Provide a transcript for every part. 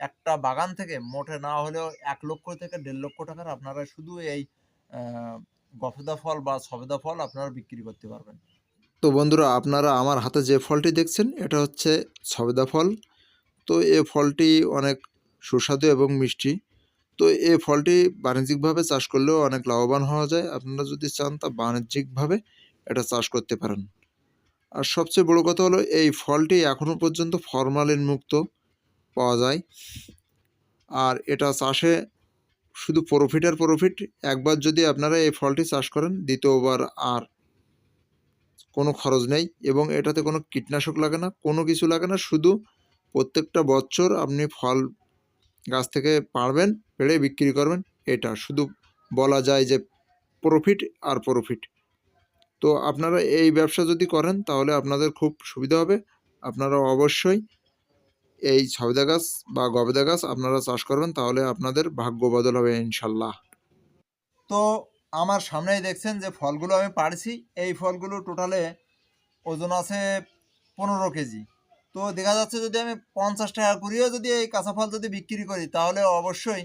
একটা বাগান থেকে মোটে না হলেও এক লক্ষ থেকে দেড় লক্ষ টাকার আপনারা শুধু এই গফেদা ফল বা সবেদা ফল আপনারা বিক্রি করতে পারবেন। তো বন্ধুরা, আপনারা আমার হাতে যে ফলটি দেখছেন, এটা হচ্ছে সবেদা ফল। তো এ ফলটি অনেক সুস্বাদু এবং মিষ্টি। তো এই ফলটি বাণিজ্যিকভাবে চাষ করলেও অনেক লাভবান হওয়া যায়। আপনারা যদি চান তা বাণিজ্যিকভাবে এটা চাষ করতে পারেন। আর সবচেয়ে বড় কথা হলো, এই ফলটি এখনও পর্যন্ত ফরমালিন মুক্ত পাওয়া যায়। আর এটা চাষে শুধু প্রফিট আর প্রফিট একবার যদি আপনারা এই ফলটি চাষ করেন, দ্বিতীয়বার আর কোনো খরচ নেই এবং এটাতে কোনো কীটনাশক লাগে না, কোনো কিছু লাগে না, শুধু প্রত্যেকটা বছর আপনি ফল গাছ থেকে পাড়বেন, পেড়ে বিক্রি করবেন, এটা শুধু বলা যায় যে প্রফিট আর প্রফিট তো আপনারা এই ব্যবসা যদি করেন, তাহলে আপনাদের খুব সুবিধা হবে। আপনারা অবশ্যই এই সবেদা গাছ বা গবেদা গাছ আপনারা চাষ করবেন, তাহলে আপনাদের ভাগ্য বদল হবে ইনশাল্লাহ। তো আমার সামনেই দেখছেন যে ফলগুলো আমি পাড়ছি, এই ফলগুলো টোটালে ওজন আছে পনেরো কেজি। তো দেখা যাচ্ছে যদি আমি পঞ্চাশ টাকা করিও যদি এই কাঁচা ফল যদি বিক্রি করি, তাহলে অবশ্যই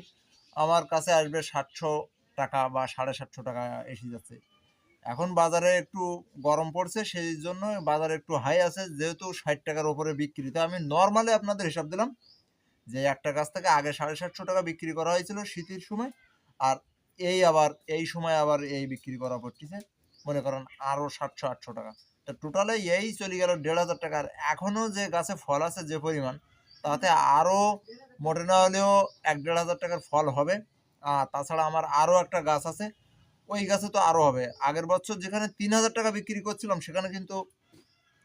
আমার কাছে আসবে সাতশো টাকা বা সাড়ে সাতশো টাকা এসে যাচ্ছে। এখন বাজারে একটু গরম পড়ছে সেই জন্য বাজারে একটু হাই আছে। যেহেতু ষাট টাকার ওপরে বিক্রি, তো আমি নর্মালি আপনাদের হিসাব দিলাম যে একটা গাছ থেকে আগে সাড়ে সাতশো টাকা বিক্রি করা হয়েছিল শীতের সময়, আর এই আবার, এই সময় আবার এই বিক্রি করা পড়তেছে। মনে করেন আরও সাতশো, আটশো টাকা। তা টোটালে এই চলে গেল দেড় হাজার টাকার এখনও যে গাছে ফল আছে যে পরিমাণ, তাতে আরও মোটে না হলেও এক দেড় হাজার টাকার ফল হবে। আর তাছাড়া আমার আরও একটা গাছ আছে ওই গাছে তো আরও হবে। আগের বছর যেখানে তিন হাজার টাকা বিক্রি করছিলাম, সেখানে কিন্তু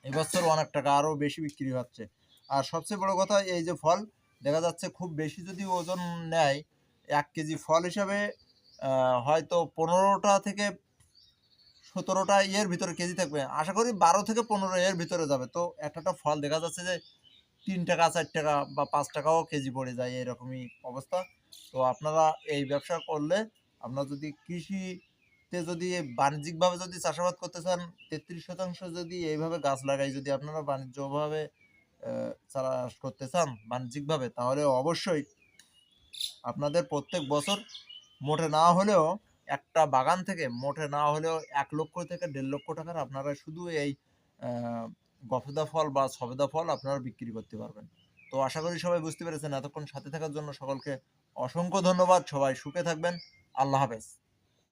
এবছর অনেক টাকা আরও বেশি বিক্রি হচ্ছে। আর সবচেয়ে বড় কথা এই যে ফল, দেখা যাচ্ছে খুব বেশি যদি ওজন নেয়, এক কেজি ফল হিসাবে হয়তো পনেরোটা থেকে সতেরোটা এর ভিতরে কেজি থাকবে। আশা করি বারো থেকে পনেরো এর ভিতরে যাবে। তো একটা ফল দেখা যাচ্ছে যে তিন টাকা, চার টাকা বা পাঁচ টাকাও কেজি পড়ে যায়, এরকমই অবস্থা। তো আপনারা এই ব্যবসা করলে আপনারা যদি কৃষিতে যদি বাণিজ্যিকভাবে যদি চাষাবাদ করতে চান, তেত্রিশ শতাংশ যদি এইভাবে গাছ লাগাই, যদি আপনারা বাণিজ্যভাবে চাষ করতে চান বাণিজ্যিকভাবে, তাহলে অবশ্যই আপনাদের প্রত্যেক বছর মোটে না হলেও একটা বাগান থেকে মোটে না হলেও এক লক্ষ থেকে দেড় লক্ষ টাকার আপনারা শুধু এই গফেদা ফল বা সবেদা ফল আপনারা বিক্রি করতে পারবেন। তো আশা করি সবাই বুঝতে পেরেছেন। এতক্ষণ সাথে থাকার জন্য সকলকে অসংখ্য ধন্যবাদ। সবাই সুখে থাকবেন। আল্লাহ হাফেজ।